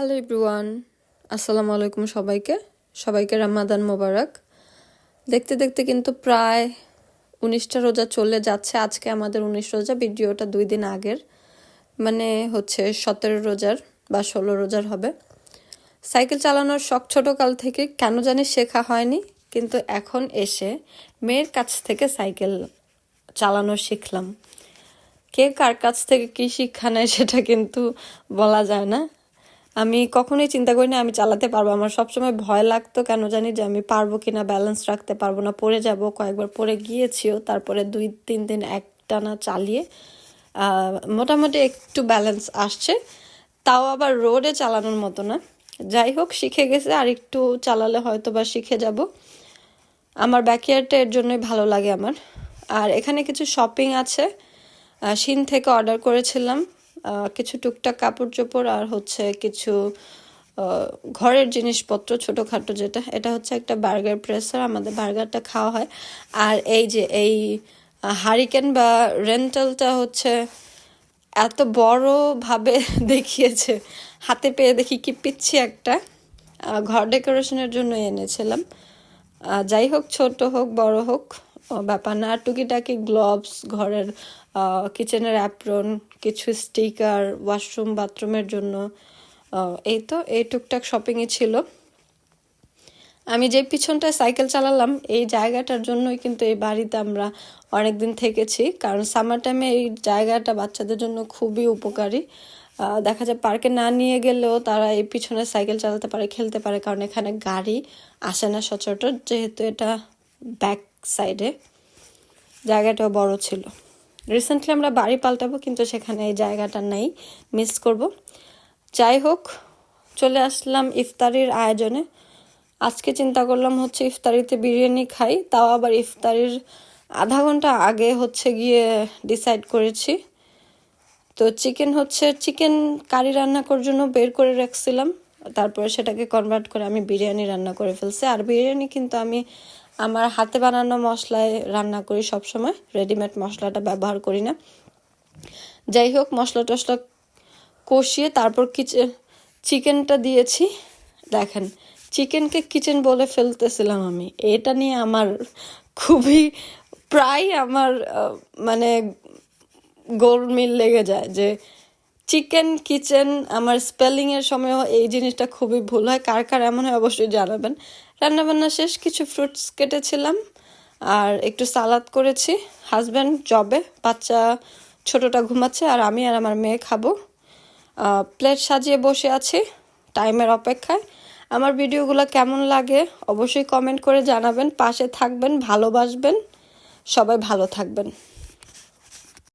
Hello ইব্রুয়ান আসসালামু আলাইকুম সবাইকে। সবাইকে রামাদান মোবারক। দেখতে দেখতে কিন্তু প্রায় উনিশটা রোজা চলে যাচ্ছে। আজকে আমাদের উনিশ রোজা, ভিডিওটা দুই দিন আগের। মানে হচ্ছে সতেরো রোজার বা ষোলো রোজার হবে। সাইকেল চালানোর শখ ছোটোকাল থেকে কেন জানি শেখা হয়নি, কিন্তু এখন এসে মেয়ের কাছ থেকে সাইকেল চালানো শিখলাম। কে কার কাছ থেকে কী শিক্ষা নেয় সেটা কিন্তু বলা যায় না। আমি কখনোই চিন্তা করি না, আমি চালাতে পারব। আমার সবসময় ভয় লাগতো কেন জানি যে আমি পারব কিনা ব্যালেন্স রাখতে পারব না। পড়ে যাব, কয়েকবার পড়ে গিয়েছিও, তারপরে দুই, তিন দিন একটানা চালিয়ে মোটামুটি একটু ব্যালেন্স আসছে। তাও আবার রোডে চালানোর মতো না। যাই হোক, শিখে গেছে, আর একটু চালালে হয়তো বা শিখে যাব। আমার ব্যাকয়ার্ডটা এর জন্যই ভালো লাগে আমার। আর এখানে কিছু শপিং আছে। শিন থেকে অর্ডার করেছিলাম। কিছু টুকটাক কাপড় চোপড় আর হচ্ছে কিছু ঘরের জিনিসপত্র ছোটোখাটো যেটা, এটা হচ্ছে একটা বার্গার প্রেসার, আমাদের বার্গারটা খাওয়া হয়। আর এই যে এই হারিকেন বা রেন্টালটা হচ্ছে এত বড় ভাবে দেখিয়েছে, হাতে পেয়ে দেখি কি পিচ্ছি একটা। ঘর ডেকোরেশনের জন্য এনেছিলাম। যাই হোক, ছোট হোক, বড় হোক ব্যাপার না। আর টুকিটাকি গ্লোভস ঘরের কিচেনের অ্যাপ্রন কিছু স্টিকার ওয়াশরুম বাথরুমের জন্য এই তো, এই টুকটাক শপিংই ছিল। আমি যে পিছনটায় সাইকেল চালালাম, এই জায়গাটার জন্যই কিন্তু এই বাড়িতে আমরা অনেকদিন থেকেছি। কারণ সামার টাইমে এই জায়গাটা বাচ্চাদের জন্য খুবই উপকারী। দেখা যায় পার্কে না নিয়ে গেলেও তারা এই পিছনে সাইকেল চালাতে পারে, খেলতে পারে। কারণ এখানে গাড়ি আসে না সচরাচর। যেহেতু এটা ব্যাক সাইডে জায়গাটাও বড় ছিল। রিসেন্টলি আমরা বাড়ি পাল্টাবো, কিন্তু সেখানে এই জায়গাটা নেই। মিস করব। যাই হোক, চলে আসলাম ইফতারির আয়োজনে। আজকে চিন্তা করলাম হচ্ছে ইফতারিতে বিরিয়ানি খাই, তাও আবার ইফতারির আধা ঘণ্টা আগে হচ্ছে গিয়ে ডিসাইড করেছি। তো চিকেন হচ্ছে চিকেন কারি রান্না করার জন্য বের করে রাখছিলাম। তারপরে সেটাকে কনভার্ট করে আমি বিরিয়ানি রান্না করে ফেলছি। আর বিরিয়ানি কিন্তু আমি আমার হাতে বানানো মশলায় রান্না করি সব সময় রেডিমেড মশলাটা ব্যবহার করি না। যাই হোক, মশলা টশলা কষিয়ে তারপর কিচেন চিকেনটা দিয়েছি। দেখেন, চিকেনকে কিচেন বলে ফেলতেছিলাম আমি। এটা নিয়ে আমার খুবই, প্রায় আমার মানে গোলমিল লেগে যায় যে চিকেন কিচেন আমার স্পেলিংয়ের সময়ও এই জিনিসটা খুবই ভুল হয়। কার কার এমন হয় অবশ্যই জানাবেন। রান্নাবান্না শেষ, কিছু ফ্রুটস কেটেছিলাম আর একটু সালাদ করেছি। হাজব্যান্ড জবে বাচ্চা ছোটটা ঘুমাচ্ছে আর আমি আর আমার মেয়ে খাব। প্লেট সাজিয়ে বসে আছি টাইমের অপেক্ষায়। আমার ভিডিওগুলো কেমন লাগে অবশ্যই কমেন্ট করে জানাবেন, পাশে থাকবেন, ভালোবাসবেন। সবাই ভালো থাকবেন।